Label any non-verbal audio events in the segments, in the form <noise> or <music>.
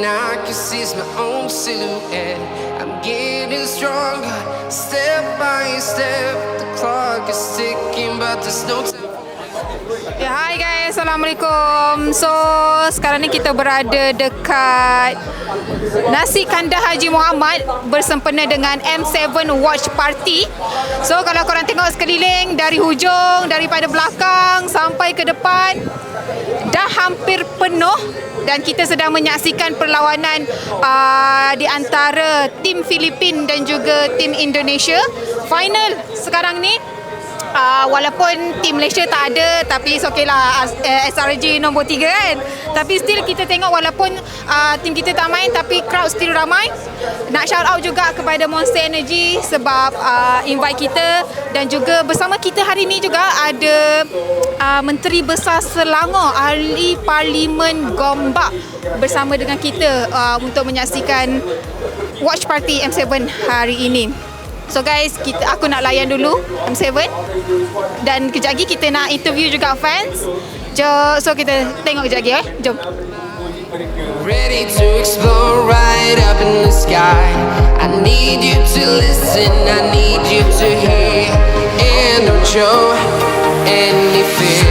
and I can see my own silhouette. I'm getting stronger, step by step. The clock is ticking, but there's no time. Ya, guys. Assalamualaikum. So, sekarang ni kita berada dekat Nasi Kandar Haji Muhammad bersempena dengan M7 Watch Party. So, kalau korang tengok sekeliling dari hujung, daripada belakang sampai ke depan, dah hampir penuh dan kita sedang menyaksikan perlawanan uh, di antara tim Filipin dan juga tim Indonesia. Final sekarang ni Uh, walaupun tim Malaysia tak ada tapi it's okay lah As- eh, SRG nombor 3 kan. Tapi still kita tengok walaupun uh, tim kita tak main tapi crowd still ramai. Nak shout out juga kepada Monster Energy sebab uh, invite kita. Dan juga bersama kita hari ni juga ada uh, Menteri Besar Selangor Ahli Parlimen Gombak bersama dengan kita uh, untuk menyaksikan watch party M7 hari ini So guys, kita aku nak layan dulu M7 dan kejap lagi kita nak interview juga fans. Jo, so kita tengok kejap lagi eh. Jom. Ready to explore right up in the sky. I need you to listen, I need you to hear. And don't show any fear.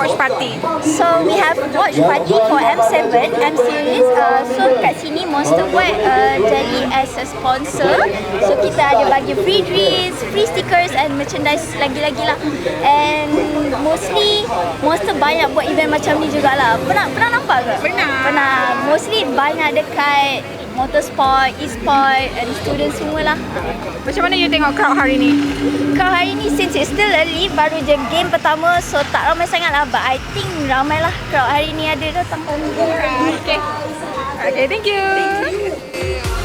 Watch Party. So we have watch party for M7 M series. Uh, so kat sini Monster buat uh, jadi as a sponsor. So kita ada bagi free drinks, free stickers and merchandise lagi-lagi lah. And mostly Monster banyak buat event macam ni jugalah. Pernah pernah nampak ke? Pernah. Pernah. Mostly banyak dekat motorsport, e-sport and student semua lah. Macam mana you tengok crowd hari ini? Kau hari ni since it's still early baru je game pertama so tak ramai sangat lah but I think ramai lah crowd hari ni ada datang. Okay. Okay, thank you. Thank you.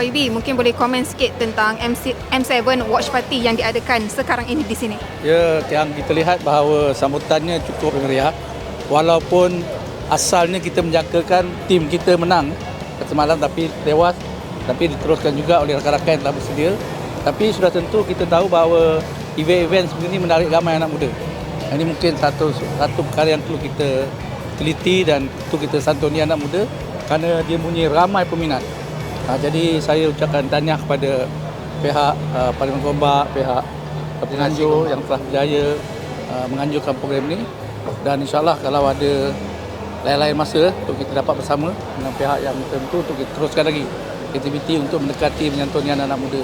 YB, mungkin boleh komen sikit tentang MC, M7 Watch Party yang diadakan sekarang ini di sini. Ya, yang kita lihat bahawa sambutannya cukup meriah. Walaupun asalnya kita menjangkakan tim kita menang semalam tapi tewas tapi diteruskan juga oleh rakan-rakan yang telah bersedia. Tapi sudah tentu kita tahu bahawa event-event ini menarik ramai anak muda. Ini mungkin satu satu perkara yang perlu kita teliti dan itu kita santuni anak muda kerana dia punya ramai peminat. Ha, jadi saya ucapkan tahniah kepada pihak uh, Parlimen Gombak, pihak penganjur yang telah berjaya uh, menganjurkan program ini dan insyaAllah kalau ada lain-lain masa untuk kita dapat bersama dengan pihak yang tentu untuk kita teruskan lagi aktiviti untuk mendekati menyantuni anak-anak muda.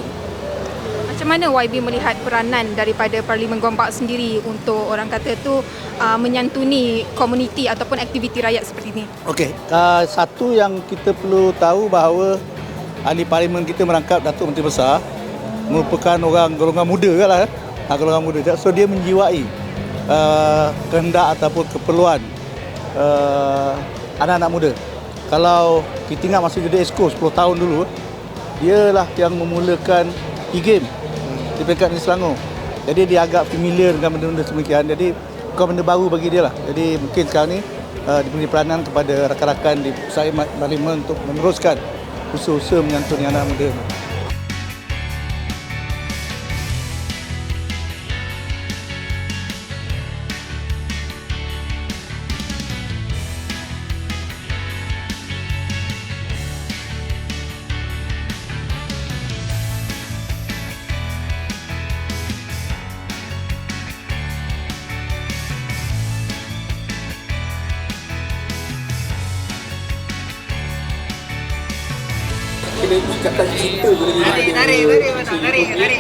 Macam mana YB melihat peranan daripada Parlimen Gombak sendiri untuk orang kata tu uh, menyantuni komuniti ataupun aktiviti rakyat seperti ini? Okey, uh, satu yang kita perlu tahu bahawa ahli parlimen kita merangkap Datuk Menteri Besar merupakan orang golongan muda kan lah. Ha, golongan muda. So dia menjiwai uh, kehendak ataupun keperluan uh, anak-anak muda. Kalau kita ingat masa jadi ESCO 10 tahun dulu, dia lah yang memulakan e-game di peringkat di Selangor. Jadi dia agak familiar dengan benda-benda semikian. Jadi bukan benda baru bagi dia lah. Jadi mungkin sekarang ni uh, diberi peranan kepada rakan-rakan di pusat parlimen untuk meneruskan usaha-usaha menyantuni anak muda.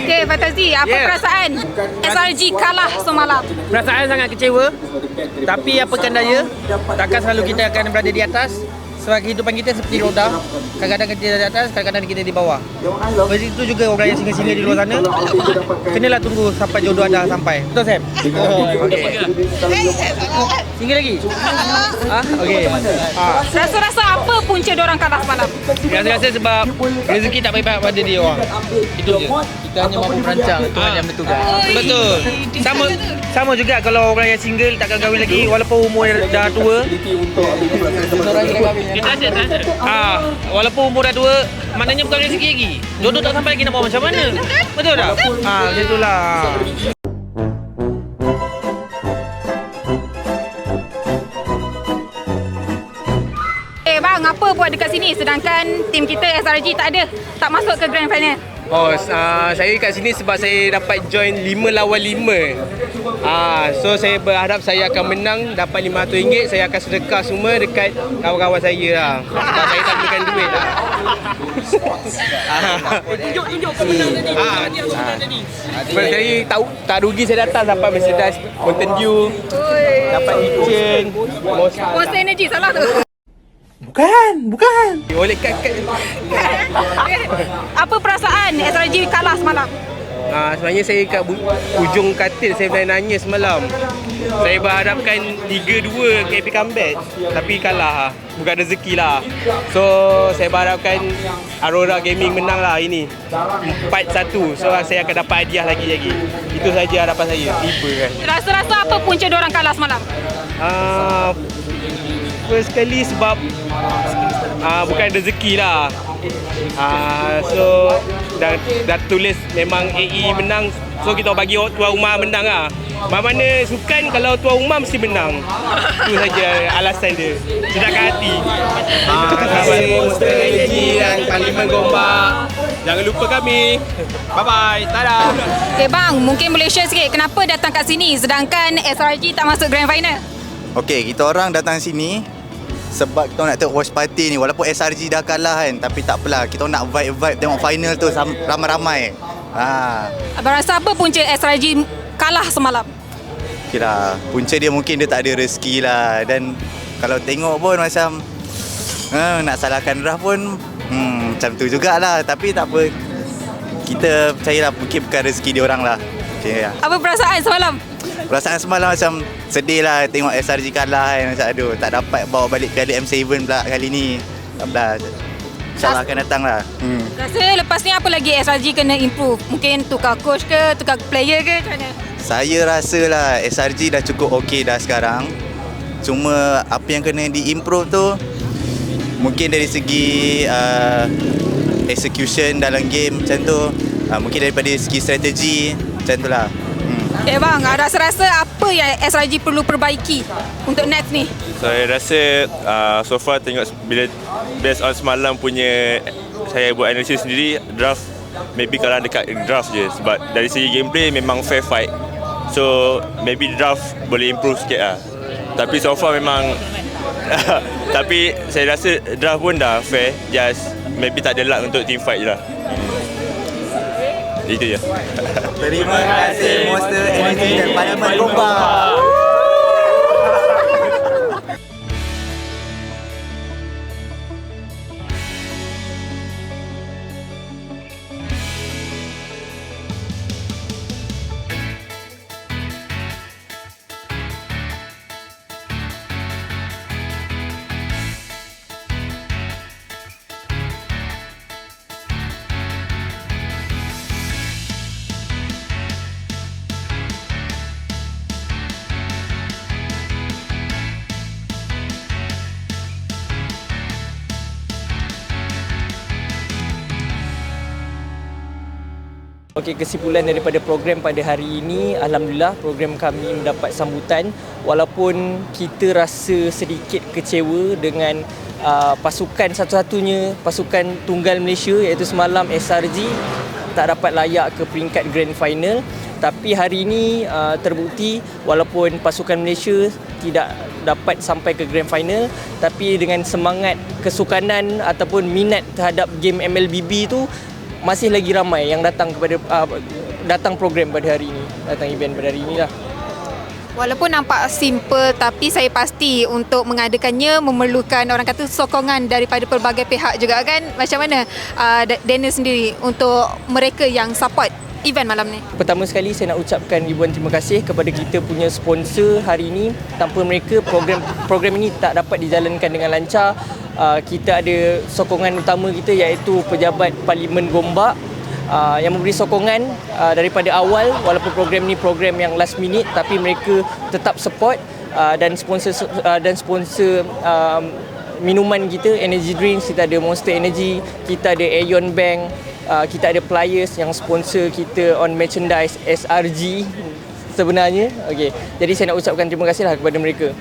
Okay, Fatazi, apa Yeah. perasaan? SRG kalah semalam? Perasaan sangat kecewa. Tapi apakan daya? Takkan selalu kita akan berada di atas Sebab kehidupan kita seperti roda Kadang-kadang kita di atas, kadang-kadang kita di bawah Begitu juga orang yang singa-singa di luar sana Kenalah tunggu sampai jodoh anda sampai Betul Sam? Okay. Singa lagi? Ha? Okay ha. Rasa-rasa apa punca orang kalah semalam? Rasa-rasa sebab rezeki tak baik-baik pada dia orang Itu je Kita hanya mampu merancang Tuhan yang menentukan. Betul. Sama sama juga kalau orang yang single takkan kahwin lagi walaupun umur dah tua. Ah, walaupun umur dah tua, maknanya bukan rezeki lagi. Jodoh tak sampai lagi nak buat macam mana? Betul tak? Ah, macam itulah. Eh bang, apa buat dekat sini sedangkan tim kita SRG tak ada, tak masuk ke grand final? Oh, uh, saya kat sini sebab saya dapat join 5 lawan 5. Ah, so saya berharap saya akan menang dapat RM500. Saya akan sedekah semua dekat kawan-kawan saya lah. Sebab saya tak perlukan duit lah. Tunjuk-tunjuk kemenang tadi. Ah, Sebab saya tak, tak rugi saya datang dapat Mercedes Mountain Dew, dapat kitchen, Monster Energy salah tu. oleh kat, kat <laughs> apa perasaan SRG kalah semalam? Ah, sebenarnya saya kat bu- ujung katil saya benar nangis semalam. Saya berharapkan 3-2 KP comeback tapi kalah. Bukan rezeki lah. So saya berharapkan Aurora Gaming menang lah ini. 4-1. So saya akan dapat hadiah lagi lagi. Itu saja harapan saya. Tiba kan. Rasa-rasa apa punca orang kalah semalam? Ah, first kali sebab ah, bukan rezeki lah. Ah, so dah, dah tulis memang AE menang. So kita bagi tuan rumah menang lah. Mana sukan kalau tuan rumah mesti menang. Itu saja alasan dia. Sedangkan hati. Ah, terima kasih. Monster Energy dan Parlimen Gombak. Jangan lupa kami. Bye bye tada. Okay bang, mungkin boleh share sikit kenapa datang kat sini sedangkan SRG tak masuk grand final? Okey, kita orang datang sini sebab kita nak tengok watch party ni walaupun SRG dah kalah kan tapi tak apalah kita nak vibe-vibe tengok final tu ramai-ramai. Ha, Abang rasa apa punca SRG kalah semalam? kira punca dia mungkin dia tak ada rezeki lah dan kalau tengok pun macam uh, nak salahkan Raf pun hmm, macam tu jugalah tapi tak apa. Kita percayalah mungkin bukan rezeki dia orang lah. Okay, ya. Apa perasaan semalam? Perasaan semalam macam sedih lah tengok SRG kalah kan. Macam aduh tak dapat bawa balik piala M7 pula kali ni. Tak apalah. InsyaAllah akan datang lah. Hmm. Rasa lepas ni apa lagi SRG kena improve? Mungkin tukar coach ke, tukar player ke macam mana? Saya rasa lah SRG dah cukup okey dah sekarang. Cuma apa yang kena di-improve tu mungkin dari segi uh, execution dalam game macam tu. Uh, mungkin daripada segi strategi macam tu lah. Eh bang, rasa-rasa apa yang SRG perlu perbaiki untuk next ni? Saya rasa uh, so far tengok bila based on semalam punya saya buat analisis sendiri draft maybe kalah dekat draft je sebab dari segi gameplay memang fair fight. So maybe draft boleh improve sikit lah. Tapi so far memang <laughs> tapi saya rasa draft pun dah fair just maybe tak ada luck untuk team fight je lah. Itu je. Terima kasih Monster Energy dan Parlimen Gombak. Okey, kesimpulan daripada program pada hari ini, alhamdulillah program kami mendapat sambutan. Walaupun kita rasa sedikit kecewa dengan uh, pasukan satu-satunya pasukan tunggal Malaysia iaitu semalam SRG tak dapat layak ke peringkat grand final. Tapi hari ini uh, terbukti walaupun pasukan Malaysia tidak dapat sampai ke grand final tapi dengan semangat kesukanan ataupun minat terhadap game MLBB tu masih lagi ramai yang datang kepada uh, datang program pada hari ini, datang event pada hari ini lah. Walaupun nampak simple tapi saya pasti untuk mengadakannya memerlukan orang kata sokongan daripada pelbagai pihak juga kan. Macam mana uh, Daniel sendiri untuk mereka yang support event malam ni? Pertama sekali saya nak ucapkan ribuan terima kasih kepada kita punya sponsor hari ini. Tanpa mereka program program ini tak dapat dijalankan dengan lancar. Uh, kita ada sokongan utama kita iaitu pejabat Parlimen Gombak uh, yang memberi sokongan uh, daripada awal walaupun program ni program yang last minute tapi mereka tetap support dan sponsor dan sponsor um, minuman kita energy drinks kita ada Monster Energy kita ada Aeon Bank uh, kita ada Pliers yang sponsor kita on merchandise SRG sebenarnya. Okey. Jadi saya nak ucapkan terima kasihlah kepada mereka